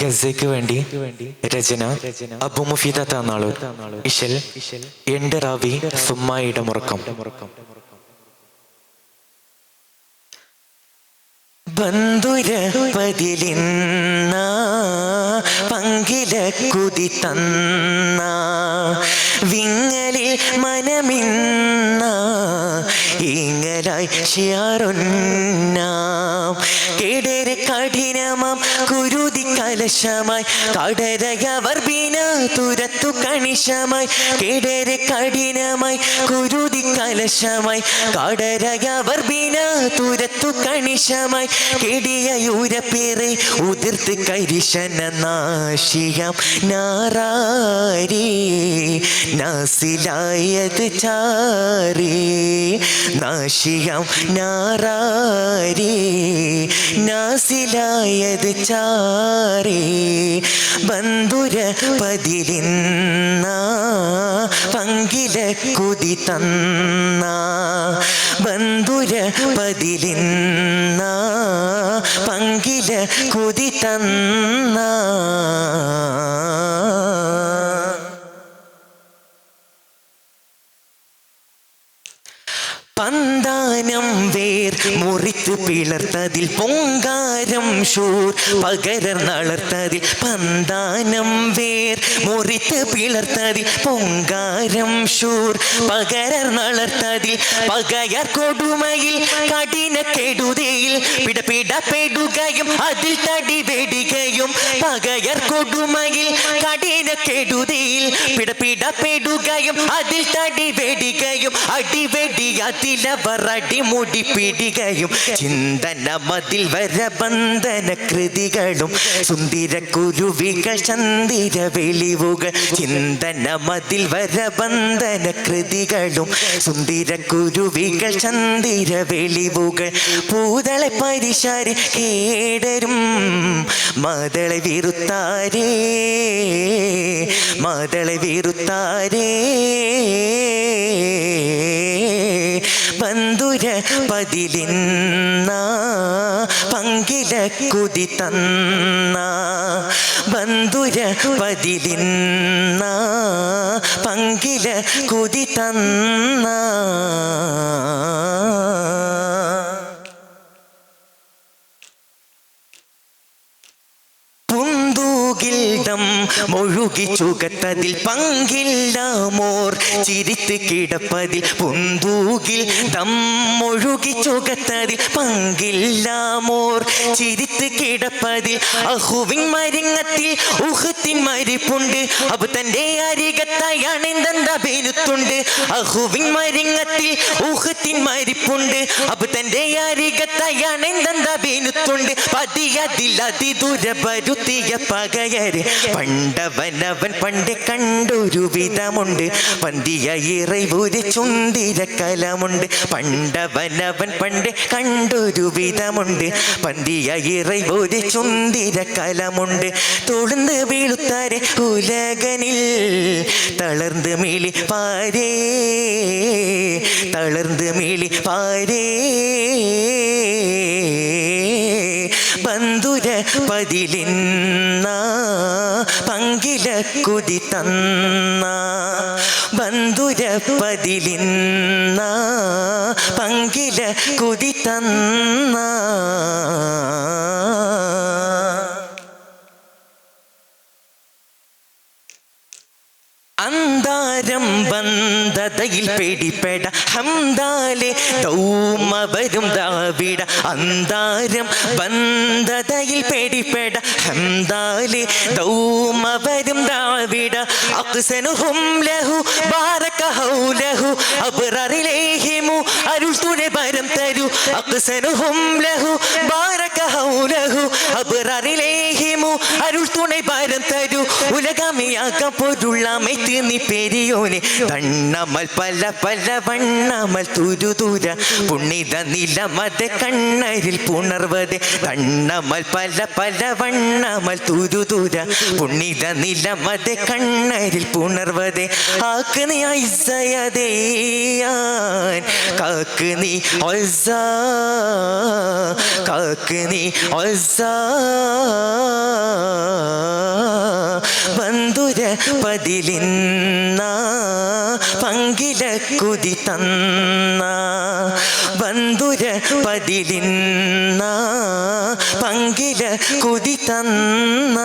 ഗസയ്ക്ക് വേണ്ടി രചന അബു മുഫീദ താന്നാളൂർ ഇഷൽ എന്റെ റാവി സുമ്മായിയുടെ മുറക്കം. ബന്ധുര പതിലിന്ന പങ്കില കുതി തന്ന വിങ്ങലിൽ മനമിന്ന ഇങ്ങലായി ഷിയാറൊന്ന കേടരെ കഠിനമാം കുരുതി കലശമായി കടരയവർ ബീന തുരത്തു കണിശമായി കിടരെ കഠിനമായി കുരുതി കലശമായി കടരയവർ ബീന തുരത്തു കണിശമായി കെടിയൂരപ്പേറെ ഉതിർത്ത് കരിശന നാശിയം നാറാരി നാസിലായത് ചാരി നാശിയം നാറാരി നാസിലായത് ചാരി ബന്ധുര പതിലിന്ന പങ്കില കുതി തന്ന ബന്ധുര പതിലിന്ന പങ്കില കുതി തന്ന. പന്താനം വേർ മുറിത്ത് പിളർത്തതിൽ പൊങ്കാരം ഷൂർ പകരർ നളർത്തതിൽ പന്താനം വേർ മുറിത്ത് പിളർത്തതിൽ പൊങ്കാരം ഷൂർ പകരർ നളർത്തതിൽ പകയർ കൊടുമയിൽ കഠിന കെടുതയിൽ പിടപിട പെടുകയും അതിൽ തടി വേടുകയും പകയർ കൊടുമയിൽ കഠിന കെടുതിയിൽ പിടപിട പെടുകയും അതിൽ തടി വെടികയും അടിവെടി അതിലവർ അടിമുടി പിടികയും ചിന്തന മതിൽ വര ബന്ധന കൃതികളും സുന്ദര കുരുവികൾ ചന്ദിര വെളിവുകൾ ചിന്തന മതിൽ വര ബന്ധന കൃതികളും സുന്ദര കുരുവികൾ ചന്ദിര വെളിവുകൾ പൂതളെ പരിശാരി കേടരും. മതളെ വീറുത്താരേ മതളെ വീറുത്താരേ ബന്ധുര പതിലിന്ന പങ്കില കുതി തന്ന. ബന്ധുര പതിലിന്ന പങ്കില കുതി തന്ന. പുന്തൂകിൽഡം മുഴുകി ചുകത്തതിൽ പങ്കില്ല മോർ ചിരിത്ത് കിടപ്പതിൽ പുന്തൂകിൽ ദം മുഴുകി ചുകത്തതിൽ പങ്കില്ല മോർ ചിരിത്ത് കിടപ്പതിൽ അഹുവിൻ മരിങ്ങത്തിൽ ഉഹത്തിൻ മരിപ്പുണ്ട്. അബ് തന്റെ അരികത്തായി എന്തെന്തുണ്ട് അഹുവിൻ മരിങ്ങത്തിൽ ഉഹത്തിൻ മരിപ്പുണ്ട്. അബ് തന്റെ അരികത്തായി അണിന്ത ബേനുത്തുണ്ട്. പതിയതിൽ അതിദൂര വരുത്തിയ പകയര് പണ്ടവനവൻ പണ്ട് കണ്ടൊരു വിധമുണ്ട്. പന്തിയ ഇറവൊരു ചുന്തിര കലമുണ്ട്. പണ്ടവനവൻ പണ്ട് കണ്ടൊരു വിധമുണ്ട്. പന്തിയ ഇറവൊരു ചുന്തിര കലമുണ്ട്. തൊഴുന്ന് വീഴുത്താരെ ഉലകനിൽ. തളർന്ന് മിളി പാരേ. തളർന്ന് മിളി പാരേ. ബന്ധുര പതിലിന്ന പങ്കില കുതി തന്ന. ബന്ധുര പതിലിന്ന പങ്കില കുതി തന്ന. അന്താരം ബന്ധതയിൽ പിടിപ്പെട. ഹംദാലെ തൗമ വരും ദാവിട അന്താരം ബന്ധതയിൽ പിടിപ്പെട. ഹംദാലെ തൗമ വരും ദാവിട അക്സനുഹും ലഹു ബാരക ഹൗലഹു അബ്ററിലേഹിമു അരുൾ തുണെ പരം തരൂ. അക്സനുഹും ലഹു ബാരക ഹൗലഹു അബ്ററിലേഹിമു അരുൾ തുണെ വരം തരൂ. ഉലകമിയാക്ക പൊരുള്ളമൈ നീ പെരിയോനെ. തണ്ണമൽ പല പല വണ്ണമൽ തുരുതുര പുണ്ണിത നിലമത കണ്ണരിൽ പുണർവത്. തണ്ണമൽ പല പല വണ്ണമൽ തുരുതുര പുണ്ണിത നിലമത കണ്ണരിൽ പുണർവത്. ആക്ക് നീ ഐസയതേയാൻ കാക്ക് നീ ഒസ കാക്ക് നീ ഒസ പതിലിന്ന പങ്കില കുതി തന്ന ബന്ധുര പതിലിന്ന പങ്കില കുതി തന്ന.